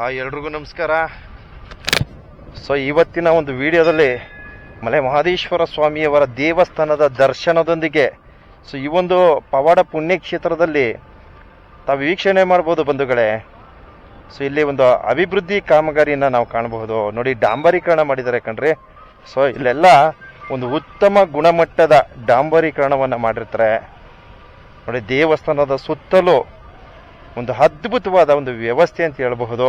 ಆ, ಎಲ್ರಿಗೂ ನಮಸ್ಕಾರ. ಸೊ ಇವತ್ತಿನ ಒಂದು ವಿಡಿಯೋದಲ್ಲಿ ಮಲೆ ಮಹದೇಶ್ವರ ಸ್ವಾಮಿಯವರ ದೇವಸ್ಥಾನದ ದರ್ಶನದೊಂದಿಗೆ ಸೊ ಈ ಒಂದು ಪವಾಡ ಪುಣ್ಯಕ್ಷೇತ್ರದಲ್ಲಿ ತಾವು ವೀಕ್ಷಣೆ ಮಾಡ್ಬೋದು ಬಂಧುಗಳೇ. ಸೊ ಇಲ್ಲಿ ಒಂದು ಅಭಿವೃದ್ಧಿ ಕಾಮಗಾರಿಯನ್ನು ನಾವು ಕಾಣಬಹುದು. ನೋಡಿ, ಡಾಂಬರೀಕರಣ ಮಾಡಿದ್ದಾರೆ ಕಣ್ರಿ. ಸೊ ಇಲ್ಲೆಲ್ಲ ಒಂದು ಉತ್ತಮ ಗುಣಮಟ್ಟದ ಡಾಂಬರೀಕರಣವನ್ನು ಮಾಡಿರ್ತಾರೆ. ನೋಡಿ, ದೇವಸ್ಥಾನದ ಸುತ್ತಲೂ ಒಂದು ಅದ್ಭುತವಾದ ಒಂದು ವ್ಯವಸ್ಥೆ ಅಂತ ಹೇಳಬಹುದು.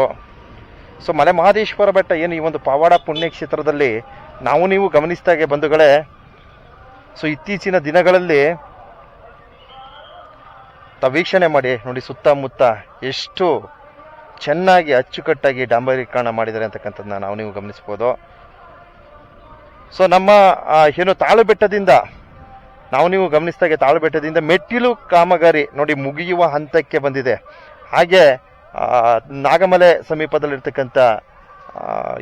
ಸೊ ಮಲೆ ಮಹದೇಶ್ವರ ಬೆಟ್ಟ ಏನು ಈ ಒಂದು ಪವಾಡ ಪುಣ್ಯಕ್ಷೇತ್ರದಲ್ಲಿ ನಾವು ನೀವು ಗಮನಿಸಿದಾಗೆ ಬಂಧುಗಳೇ ಸೊ ಇತ್ತೀಚಿನ ದಿನಗಳಲ್ಲಿ ತಾವು ವೀಕ್ಷಣೆ ಮಾಡಿ, ನೋಡಿ ಸುತ್ತಮುತ್ತ ಎಷ್ಟು ಚೆನ್ನಾಗಿ ಅಚ್ಚುಕಟ್ಟಾಗಿ ಡಾಂಬರೀಕರಣ ಮಾಡಿದ್ದಾರೆ ಅಂತಕ್ಕಂಥದ್ದನ್ನ ನಾವು ನೀವು ಗಮನಿಸ್ಬೋದು ಸೊ ನಮ್ಮ ಏನು ತಾಳು ಬೆಟ್ಟದಿಂದ ನಾವು ನೀವು ಗಮನಿಸಿದಾಗೆ ತಾಳ್ಬೆಟ್ಟದಿಂದ ಮೆಟ್ಟಿಲು ಕಾಮಗಾರಿ ನೋಡಿ ಮುಗಿಯುವ ಹಂತಕ್ಕೆ ಬಂದಿದೆ. ಹಾಗೆ ನಾಗಮಲೆ ಸಮೀಪದಲ್ಲಿರ್ತಕ್ಕಂಥ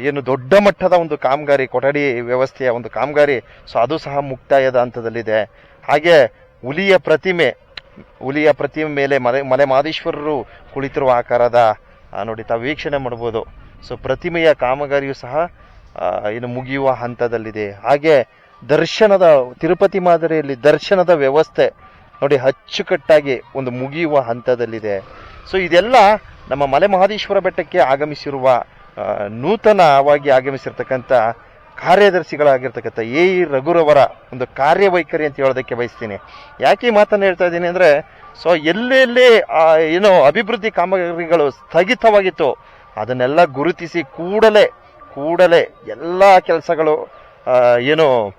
ಏನು ದೊಡ್ಡ ಮಟ್ಟದ ಒಂದು ಕಾಮಗಾರಿ, ಕೊಠಡಿ ವ್ಯವಸ್ಥೆಯ ಒಂದು ಕಾಮಗಾರಿ, ಸೊ ಅದು ಸಹ ಮುಕ್ತಾಯದ ಹಂತದಲ್ಲಿದೆ. ಹಾಗೆ, ಹುಲಿಯ ಪ್ರತಿಮೆ ಹುಲಿಯ ಪ್ರತಿಮೆ ಮೇಲೆ ಮಲೆ ಮಲೆ ಮಹದೇಶ್ವರರು ಕುಳಿತಿರುವ ಆಕಾರದ ನೋಡಿ ತಾವು ವೀಕ್ಷಣೆ ಮಾಡ್ಬೋದು ಸೊ ಪ್ರತಿಮೆಯ ಕಾಮಗಾರಿಯು ಸಹ ಏನು ಮುಗಿಯುವ ಹಂತದಲ್ಲಿದೆ. ಹಾಗೆ ದರ್ಶನದ, ತಿರುಪತಿ ಮಾದರಿಯಲ್ಲಿ ದರ್ಶನದ ವ್ಯವಸ್ಥೆ ನೋಡಿ ಅಚ್ಚುಕಟ್ಟಾಗಿ ಒಂದು ಮುಗಿಯುವ ಹಂತದಲ್ಲಿದೆ. ಸೊ ಇದೆಲ್ಲ ನಮ್ಮ ಮಲೆ ಮಹದೇಶ್ವರ ಬೆಟ್ಟಕ್ಕೆ ಆಗಮಿಸಿರುವ ನೂತನವಾಗಿ ಆಗಮಿಸಿರ್ತಕ್ಕಂಥ ಕಾರ್ಯದರ್ಶಿಗಳಾಗಿರ್ತಕ್ಕಂಥ ಎ ಇ ರಘುರವರ ಒಂದು ಕಾರ್ಯವೈಖರಿ ಅಂತ ಹೇಳೋದಕ್ಕೆ ಬಯಸ್ತೀನಿ. ಯಾಕೆ ಮಾತನ್ನು ಹೇಳ್ತಾ ಇದ್ದೀನಿ ಅಂದರೆ, ಸೊ, ಎಲ್ಲೆಲ್ಲಿ ಏನೋ ಅಭಿವೃದ್ಧಿ ಕಾಮಗಾರಿಗಳು ಸ್ಥಗಿತವಾಗಿತ್ತು, ಅದನ್ನೆಲ್ಲ ಗುರುತಿಸಿ ಕೂಡಲೇ ಕೂಡಲೇ ಎಲ್ಲ ಕೆಲಸಗಳು ಏನು,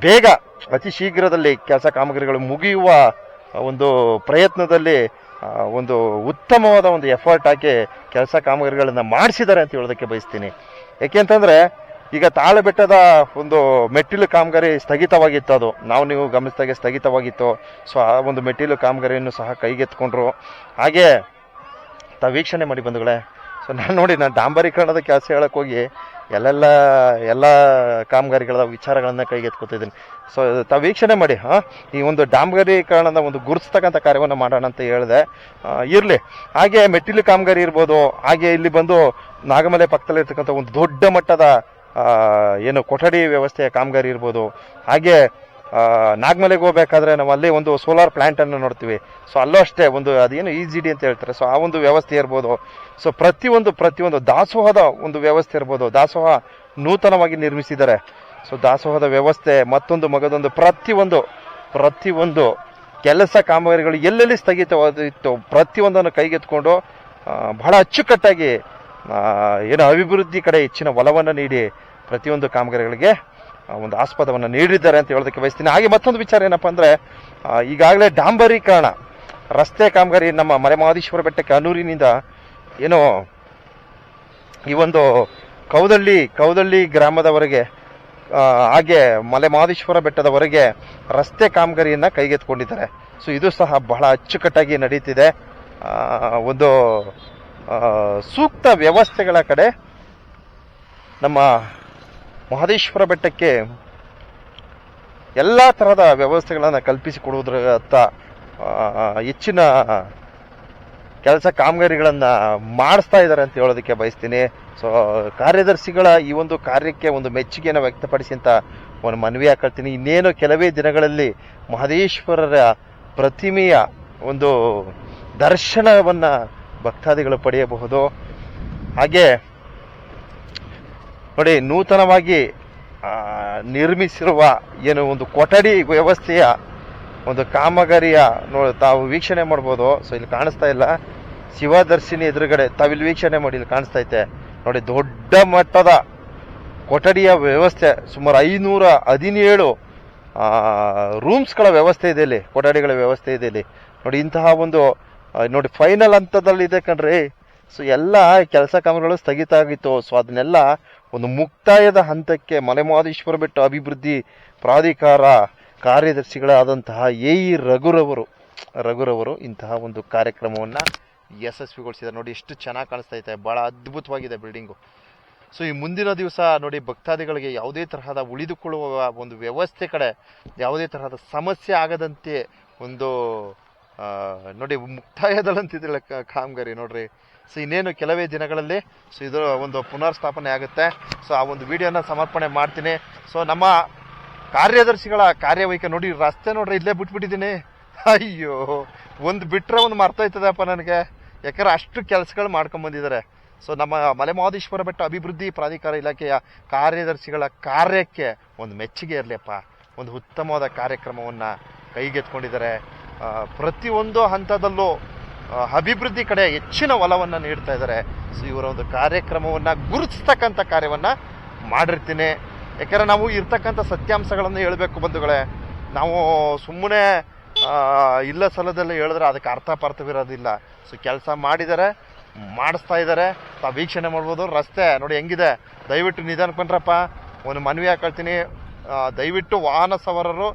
ಬೇಗ, ಅತಿ ಶೀಘ್ರದಲ್ಲಿ ಕೆಲಸ ಕಾಮಗಾರಿಗಳು ಮುಗಿಯುವ ಒಂದು ಪ್ರಯತ್ನದಲ್ಲಿ ಒಂದು ಉತ್ತಮವಾದ ಒಂದು ಎಫರ್ಟ್ ಹಾಕಿ ಕೆಲಸ ಕಾಮಗಾರಿಗಳನ್ನು ಮಾಡಿಸಿದ್ದಾರೆ ಅಂತ ಹೇಳೋದಕ್ಕೆ ಬಯಸ್ತೀನಿ. ಏಕೆಂತಂದರೆ ಈಗ ತಾಳೆ ಬೆಟ್ಟದ ಒಂದು ಮೆಟ್ಟಿಲು ಕಾಮಗಾರಿ ಸ್ಥಗಿತವಾಗಿತ್ತು ಅದು. ನಾವು ನೀವು ಗಮನಿಸಿದಾಗೆ ಸ್ಥಗಿತವಾಗಿತ್ತು. ಸೊ, ಆ ಒಂದು ಮೆಟ್ಟಿಲು ಕಾಮಗಾರಿಯನ್ನು ಸಹ ಕೈಗೆತ್ಕೊಂಡ್ರು ಹಾಗೆ, ತಾವು ವೀಕ್ಷಣೆ ಮಾಡಿ ಬಂಧುಗಳೇ. ಸೊ, ನಾನು ನೋಡಿ, ನಾನು ಡಾಂಬರೀಕರಣದ ಕೆಲಸ ಹೇಳೋಕ್ಕೋಗಿ ಎಲ್ಲೆಲ್ಲ, ಎಲ್ಲ ಕಾಮಗಾರಿಗಳ ವಿಚಾರಗಳನ್ನ ಕೈಗೆತ್ಕೊತಿದ್ದೀನಿ. ಸೊ ತಾವು ವೀಕ್ಷಣೆ ಮಾಡಿ, ಹಾಂ? ಈ ಒಂದು ಡಾಂಬರೀಕರಣದ ಒಂದು ಗುರುತಿಸ್ತಕ್ಕಂಥ ಕಾರ್ಯವನ್ನು ಮಾಡೋಣ ಅಂತ ಹೇಳಿದೆ. ಇರಲಿ. ಹಾಗೆ ಮೆಟ್ಟಿಲು ಕಾಮಗಾರಿ ಇರ್ಬೋದು, ಹಾಗೆ ಇಲ್ಲಿ ಬಂದು ನಾಗಮಲೆ ಪಕ್ಕದಲ್ಲಿರ್ತಕ್ಕಂಥ ಒಂದು ದೊಡ್ಡ ಮಟ್ಟದ ಏನು ಕೊಠಡಿ ವ್ಯವಸ್ಥೆಯ ಕಾಮಗಾರಿ ಇರ್ಬೋದು, ಹಾಗೆ ನಾಗಮಲೆಗೆ ಹೋಗ್ಬೇಕಾದ್ರೆ ನಾವು ಅಲ್ಲಿ ಒಂದು ಸೋಲಾರ್ ಪ್ಲ್ಯಾಂಟನ್ನು ನೋಡ್ತೀವಿ. ಸೊ ಅಲ್ಲೂ ಅಷ್ಟೇ ಒಂದು ಅದೇನು ಇ ಜಿ ಡಿ ಅಂತ ಹೇಳ್ತಾರೆ. ಸೊ ಆ ಒಂದು ವ್ಯವಸ್ಥೆ ಇರ್ಬೋದು. ಸೊ ಪ್ರತಿಯೊಂದು ಪ್ರತಿಯೊಂದು ದಾಸೋಹದ ಒಂದು ವ್ಯವಸ್ಥೆ ಇರ್ಬೋದು. ದಾಸೋಹ ನೂತನವಾಗಿ ನಿರ್ಮಿಸಿದ್ದಾರೆ. ಸೊ ದಾಸೋಹದ ವ್ಯವಸ್ಥೆ, ಮತ್ತೊಂದು ಮಗದೊಂದು, ಪ್ರತಿಯೊಂದು ಪ್ರತಿಯೊಂದು ಕೆಲಸ ಕಾಮಗಾರಿಗಳು ಎಲ್ಲೆಲ್ಲಿ ಸ್ಥಗಿತವಾದಿತ್ತು ಪ್ರತಿಯೊಂದನ್ನು ಕೈಗೆತ್ಕೊಂಡು ಬಹಳ ಅಚ್ಚುಕಟ್ಟಾಗಿ ಏನು ಅಭಿವೃದ್ಧಿ ಕಡೆ ಹೆಚ್ಚಿನ ಒಲವನ್ನು ನೀಡಿ ಪ್ರತಿಯೊಂದು ಕಾಮಗಾರಿಗಳಿಗೆ ಒಂದು ಆಸ್ಪದವನ್ನು ನೀಡಿದ್ದಾರೆ ಅಂತ ಹೇಳೋದಕ್ಕೆ ಬಯಸ್ತೀನಿ. ಹಾಗೆ ಮತ್ತೊಂದು ವಿಚಾರ ಏನಪ್ಪ ಅಂದರೆ ಈಗಾಗಲೇ ಡಾಂಬರೀಕರಣ ರಸ್ತೆ ಕಾಮಗಾರಿ ನಮ್ಮ ಮಲೆಮಹದೇಶ್ವರ ಬೆಟ್ಟಕ್ಕೆ ಅನೂರಿನಿಂದ ಏನು ಈ ಒಂದು ಕೌದಳ್ಳಿ ಕೌದಳ್ಳಿ ಗ್ರಾಮದವರೆಗೆ ಹಾಗೆ ಮಲೆ ಮಹದೇಶ್ವರ ಬೆಟ್ಟದವರೆಗೆ ರಸ್ತೆ ಕಾಮಗಾರಿಯನ್ನು ಕೈಗೆತ್ಕೊಂಡಿದ್ದಾರೆ ಸೊ ಇದು ಸಹ ಬಹಳ ಅಚ್ಚುಕಟ್ಟಾಗಿ ನಡೀತಿದೆ. ಒಂದು ಸೂಕ್ತ ವ್ಯವಸ್ಥೆಗಳ ಕಡೆ ನಮ್ಮ ಮಹದೇಶ್ವರ ಬೆಟ್ಟಕ್ಕೆ ಎಲ್ಲ ತರಹದ ವ್ಯವಸ್ಥೆಗಳನ್ನು ಕಲ್ಪಿಸಿಕೊಡುವುದರತ್ತ ಹೆಚ್ಚಿನ ಕೆಲಸ ಕಾಮಗಾರಿಗಳನ್ನು ಮಾಡಿಸ್ತಾ ಇದ್ದಾರೆ ಅಂತ ಹೇಳೋದಕ್ಕೆ ಬಯಸ್ತೀನಿ. ಸೊ ಕಾರ್ಯದರ್ಶಿಗಳ ಈ ಒಂದು ಕಾರ್ಯಕ್ಕೆ ಒಂದು ಮೆಚ್ಚುಗೆಯನ್ನು ವ್ಯಕ್ತಪಡಿಸಿ ಅಂತ ಒಂದು ಮನವಿ ಹಾಕೊಳ್ತೀನಿ. ಇನ್ನೇನು ಕೆಲವೇ ದಿನಗಳಲ್ಲಿ ಮಹದೇಶ್ವರರ ಪ್ರತಿಮೆಯ ಒಂದು ದರ್ಶನವನ್ನು ಭಕ್ತಾದಿಗಳು ಪಡೆಯಬಹುದು. ಹಾಗೆ ನೋಡಿ, ನೂತನವಾಗಿ ನಿರ್ಮಿಸಿರುವ ಏನು ಒಂದು ಕೊಠಡಿ ವ್ಯವಸ್ಥೆಯ ಒಂದು ಕಾಮಗಾರಿಯ ನೋಡಿ, ತಾವು ವೀಕ್ಷಣೆ ಮಾಡ್ಬೋದು. ಸೊ ಇಲ್ಲಿ ಕಾಣಿಸ್ತಾ ಇಲ್ಲ. ಶಿವದರ್ಶಿನಿ ಎದುರುಗಡೆ ತಾವಿಲ್ಲಿ ವೀಕ್ಷಣೆ ಮಾಡಿ, ಇಲ್ಲಿ ಕಾಣಿಸ್ತಾ ಐತೆ. ನೋಡಿ, ದೊಡ್ಡ ಮಟ್ಟದ ಕೊಠಡಿಯ ವ್ಯವಸ್ಥೆ, ಸುಮಾರು ಐನೂರ ಹದಿನೇಳು ರೂಮ್ಸ್ಗಳ ವ್ಯವಸ್ಥೆ ಇದೆ ಇಲ್ಲಿ, ಕೊಠಡಿಗಳ ವ್ಯವಸ್ಥೆ ಇದೆ ಇಲ್ಲಿ. ನೋಡಿ, ಇಂತಹ ಒಂದು ನೋಡಿ ಫೈನಲ್ ಹಂತದಲ್ಲಿದೆ ಕಣ್ರಿ. ಸೊ ಎಲ್ಲ ಕೆಲಸ ಕಾಮಗಳು ಸ್ಥಗಿತ ಆಗಿತ್ತು. ಸೊ ಅದನ್ನೆಲ್ಲ ಒಂದು ಮುಕ್ತಾಯದ ಹಂತಕ್ಕೆ ಮಲೆಮಾದೇಶ್ವರ ಬೆಟ್ಟ ಅಭಿವೃದ್ಧಿ ಪ್ರಾಧಿಕಾರ ಕಾರ್ಯದರ್ಶಿಗಳಾದಂತಹ ಎ ಇ ರಘುರವರು ರಘುರವರು ಇಂತಹ ಒಂದು ಕಾರ್ಯಕ್ರಮವನ್ನು ಯಶಸ್ವಿಗೊಳಿಸಿದ್ದಾರೆ. ನೋಡಿ, ಎಷ್ಟು ಚೆನ್ನಾಗಿ ಕಾಣಿಸ್ತಾ ಇದೆ. ಭಾಳ ಅದ್ಭುತವಾಗಿದೆ ಬಿಲ್ಡಿಂಗು. ಸೊ ಈ ಮುಂದಿನ ದಿವಸ ನೋಡಿ, ಭಕ್ತಾದಿಗಳಿಗೆ ಯಾವುದೇ ತರಹದ ಉಳಿದುಕೊಳ್ಳುವ ಒಂದು ವ್ಯವಸ್ಥೆ ಕಡೆ ಯಾವುದೇ ತರಹದ ಸಮಸ್ಯೆ ಆಗದಂತೆ ಒಂದು ನೋಡಿ ಮುಕ್ತಾಯದಲ್ಲಂತಿದ್ದಿಲ್ಲ ಕಾಮಗಾರಿ. ನೋಡ್ರಿ, ಸೊ ಇನ್ನೇನು ಕೆಲವೇ ದಿನಗಳಲ್ಲಿ, ಸೊ ಇದು ಒಂದು ಪುನರ್ಸ್ಥಾಪನೆ ಆಗುತ್ತೆ. ಸೊ ಆ ಒಂದು ವಿಡಿಯೋನ ಸಮರ್ಪಣೆ ಮಾಡ್ತೀನಿ. ಸೊ ನಮ್ಮ ಕಾರ್ಯದರ್ಶಿಗಳ ಕಾರ್ಯವೈಖರಿ ನೋಡಿ, ರಸ್ತೆ ನೋಡ್ರಿ, ಇಲ್ಲೇ ಬಿಟ್ಬಿಟ್ಟಿದ್ದೀನಿ. ಅಯ್ಯೋ, ಒಂದು ಬಿಟ್ಟರೆ ಒಂದು ಮರ್ತೋಯ್ತದಪ್ಪ ನನಗೆ. ಯಾಕಂದ್ರೆ ಅಷ್ಟು ಕೆಲಸಗಳು ಮಾಡ್ಕೊಂಬಂದಿದ್ದಾರೆ ಸೊ ನಮ್ಮ ಮಲೆಮಹದೇಶ್ವರ ಬೆಟ್ಟ ಅಭಿವೃದ್ಧಿ ಪ್ರಾಧಿಕಾರ ಇಲಾಖೆಯ ಕಾರ್ಯದರ್ಶಿಗಳ ಕಾರ್ಯಕ್ಕೆ ಒಂದು ಮೆಚ್ಚುಗೆ ಇರಲಿಪ್ಪ ಒಂದು ಉತ್ತಮವಾದ ಕಾರ್ಯಕ್ರಮವನ್ನು ಕೈಗೆತ್ಕೊಂಡಿದ್ದಾರೆ ಪ್ರತಿಯೊಂದು ಹಂತದಲ್ಲೂ ಅಭಿವೃದ್ಧಿ ಕಡೆ ಹೆಚ್ಚಿನ ಒಲವನ್ನು ನೀಡ್ತಾ ಇದ್ದಾರೆ. ಸೊ ಇವರ ಒಂದು ಕಾರ್ಯಕ್ರಮವನ್ನು ಗುರುತಿಸ್ತಕ್ಕಂಥ ಕಾರ್ಯವನ್ನು ಮಾಡಿರ್ತೀನಿ. ಯಾಕೆಂದರೆ ನಾವು ಇರ್ತಕ್ಕಂಥ ಸತ್ಯಾಂಶಗಳನ್ನು ಹೇಳಬೇಕು ಬಂಧುಗಳೇ. ನಾವು ಸುಮ್ಮನೆ ಇಲ್ಲ ಸಲದಲ್ಲಿ ಹೇಳಿದ್ರೆ ಅದಕ್ಕೆ ಅರ್ಥ ಪರ್ಥವಿರೋದಿಲ್ಲ ಸೊ ಕೆಲಸ ಮಾಡಿದ್ದಾರೆ ಮಾಡಿಸ್ತಾ ಇದ್ದಾರೆ ತಾವು ವೀಕ್ಷಣೆ ಮಾಡ್ಬೋದು. ರಸ್ತೆ ನೋಡಿ ಹೆಂಗಿದೆ. ದಯವಿಟ್ಟು ನಿಧಾನ ಕಂಡ್ರಪ್ಪ ಒಂದು ಮನವಿ ಹಾಕೊಳ್ತೀನಿ. ದಯವಿಟ್ಟು ವಾಹನ ಸವಾರರು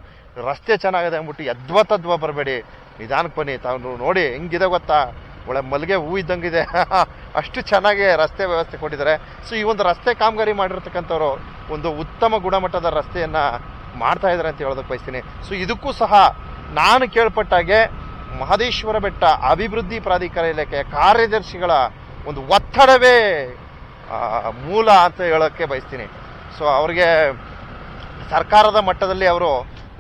ರಸ್ತೆ ಚೆನ್ನಾಗಿದೆ ಅಂದ್ಬಿಟ್ಟು ಯದ್ವ ತದ್ವ ಬರಬೇಡಿ. ನಿಧಾನಕ್ಕೆ ಬನ್ನಿ ತಾವು ನೋಡಿ ಹೆಂಗಿದೆ ಗೊತ್ತಾ? ಒಳ್ಳೆ ಮಲ್ಲಿಗೆ ಹೂ ಇದ್ದಂಗಿದೆ. ಅಷ್ಟು ಚೆನ್ನಾಗಿ ರಸ್ತೆ ವ್ಯವಸ್ಥೆ ಕೊಟ್ಟಿದ್ದಾರೆ. ಸೊ ಈ ಒಂದು ರಸ್ತೆ ಕಾಮಗಾರಿ ಮಾಡಿರ್ತಕ್ಕಂಥವ್ರು ಒಂದು ಉತ್ತಮ ಗುಣಮಟ್ಟದ ರಸ್ತೆಯನ್ನು ಮಾಡ್ತಾ ಇದ್ದಾರೆ ಅಂತ ಹೇಳೋದಕ್ಕೆ ಬಯಸ್ತೀನಿ. ಸೊ ಇದಕ್ಕೂ ಸಹ ನಾನು ಕೇಳ್ಪಟ್ಟಾಗೆ ಮಹದೇಶ್ವರ ಬೆಟ್ಟ ಅಭಿವೃದ್ಧಿ ಪ್ರಾಧಿಕಾರ ಇಲಾಖೆಯ ಕಾರ್ಯದರ್ಶಿಗಳ ಒಂದು ಒತ್ತಡವೇ ಮೂಲ ಅಂತ ಹೇಳೋಕ್ಕೆ ಬಯಸ್ತೀನಿ. ಸೊ ಅವ್ರಿಗೆ ಸರ್ಕಾರದ ಮಟ್ಟದಲ್ಲಿ ಅವರು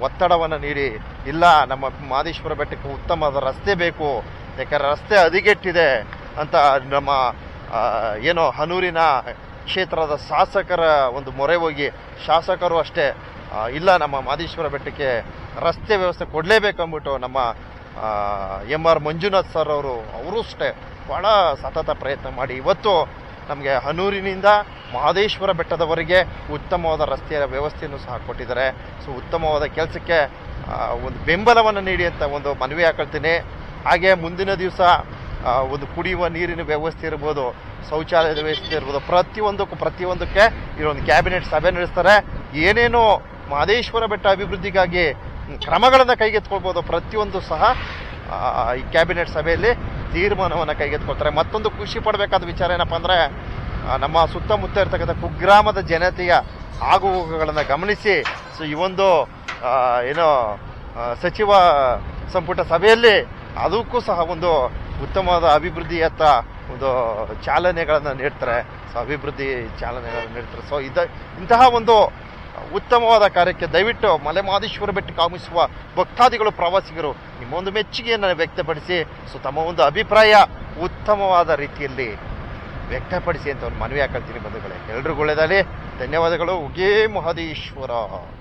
ಒತ್ತಡವನ್ನು ನೀಡಿ. ಇಲ್ಲ, ನಮ್ಮ ಮಾದೇಶ್ವರ ಬೆಟ್ಟಕ್ಕೆ ಉತ್ತಮವಾದ ರಸ್ತೆ ಬೇಕು. ಯಾಕಂದರೆ ರಸ್ತೆ ಹದಿಗೆಟ್ಟಿದೆ ಅಂತ ನಮ್ಮ ಏನೋ ಹನೂರಿನ ಕ್ಷೇತ್ರದ ಶಾಸಕರ ಒಂದು ಮೊರೆ ಹೋಗಿ, ಶಾಸಕರು ಅಷ್ಟೇ ಇಲ್ಲ, ನಮ್ಮ ಮಾದೇಶ್ವರ ಬೆಟ್ಟಕ್ಕೆ ರಸ್ತೆ ವ್ಯವಸ್ಥೆ ಕೊಡಲೇಬೇಕು ಅಂದ್ಬಿಟ್ಟು ನಮ್ಮ ಎಂ ಆರ್ ಮಂಜುನಾಥ್ ಸರ್ ಅವರು ಅವರು ಅಷ್ಟೇ ಭಾಳ ಸತತ ಪ್ರಯತ್ನ ಮಾಡಿ. ಇವತ್ತು ನಮಗೆ ಹನೂರಿನಿಂದ ಮಹದೇಶ್ವರ ಬೆಟ್ಟದವರೆಗೆ ಉತ್ತಮವಾದ ರಸ್ತೆಯ ವ್ಯವಸ್ಥೆಯನ್ನು ಸಹ ಕೊಟ್ಟಿದ್ದಾರೆ. ಸೊ ಉತ್ತಮವಾದ ಕೆಲಸಕ್ಕೆ ಒಂದು ಬೆಂಬಲವನ್ನು ನೀಡಿ ಅಂತ ಒಂದು ಮನವಿ ಹಾಕೊಳ್ತೀನಿ. ಹಾಗೆ ಮುಂದಿನ ದಿವಸ ಒಂದು ಕುಡಿಯುವ ನೀರಿನ ವ್ಯವಸ್ಥೆ ಇರ್ಬೋದು, ಶೌಚಾಲಯದ ವ್ಯವಸ್ಥೆ ಇರ್ಬೋದು, ಪ್ರತಿಯೊಂದಕ್ಕೂ, ಪ್ರತಿಯೊಂದಕ್ಕೆ ಇಲ್ಲೊಂದು ಕ್ಯಾಬಿನೆಟ್ ಸಭೆ ನಡೆಸ್ತಾರೆ. ಏನೇನು ಮಹದೇಶ್ವರ ಬೆಟ್ಟ ಅಭಿವೃದ್ಧಿಗಾಗಿ ಕ್ರಮಗಳನ್ನು ಕೈಗೆತ್ಕೊಳ್ಬೋದು ಪ್ರತಿಯೊಂದು ಸಹ ಈ ಕ್ಯಾಬಿನೆಟ್ ಸಭೆಯಲ್ಲಿ ತೀರ್ಮಾನವನ್ನು ಕೈಗೆತ್ಕೊಳ್ತಾರೆ ಮತ್ತೊಂದು ಖುಷಿ ಪಡಬೇಕಾದ ವಿಚಾರ ಏನಪ್ಪ ಅಂದರೆ ನಮ್ಮ ಸುತ್ತಮುತ್ತ ಇರ್ತಕ್ಕಂಥ ಕುಗ್ರಾಮದ ಜನತೆಯ ಆಗುಹೋಗುಗಳನ್ನು ಗಮನಿಸಿ, ಸೊ ಈ ಒಂದು ಏನು ಸಚಿವ ಸಂಪುಟ ಸಭೆಯಲ್ಲಿ ಅದಕ್ಕೂ ಸಹ ಒಂದು ಉತ್ತಮವಾದ ಅಭಿವೃದ್ಧಿಯತ್ತ ಒಂದು ಚಾಲನೆಗಳನ್ನು ನೀಡ್ತಾರೆ. ಸೊ ಅಭಿವೃದ್ಧಿ ಚಾಲನೆಗಳನ್ನು ನೀಡ್ತಾರೆ. ಸೊ ಇದ, ಇಂತಹ ಒಂದು ಉತ್ತಮವಾದ ಕಾರ್ಯಕ್ಕೆ ದಯವಿಟ್ಟು ಮಲೆ ಬೆಟ್ಟ ಆಗಮಿಸುವ ಭಕ್ತಾದಿಗಳು, ಪ್ರವಾಸಿಗರು, ನಿಮ್ಮೊಂದು ಮೆಚ್ಚುಗೆಯನ್ನು ವ್ಯಕ್ತಪಡಿಸಿ, ಸೊ ತಮ್ಮ ಒಂದು ಅಭಿಪ್ರಾಯ ಉತ್ತಮವಾದ ರೀತಿಯಲ್ಲಿ ವ್ಯಕ್ತಪಡಿಸಿ ಅಂತ ಒಂದು ಮನವಿ ಹಾಕೊಳ್ತೀನಿ ಬಂಧುಗಳೇ. ಎಲ್ರಿಗೂ ಧನ್ಯವಾದಗಳು. ಉಗೇ ಮಹದೇಶ್ವರ.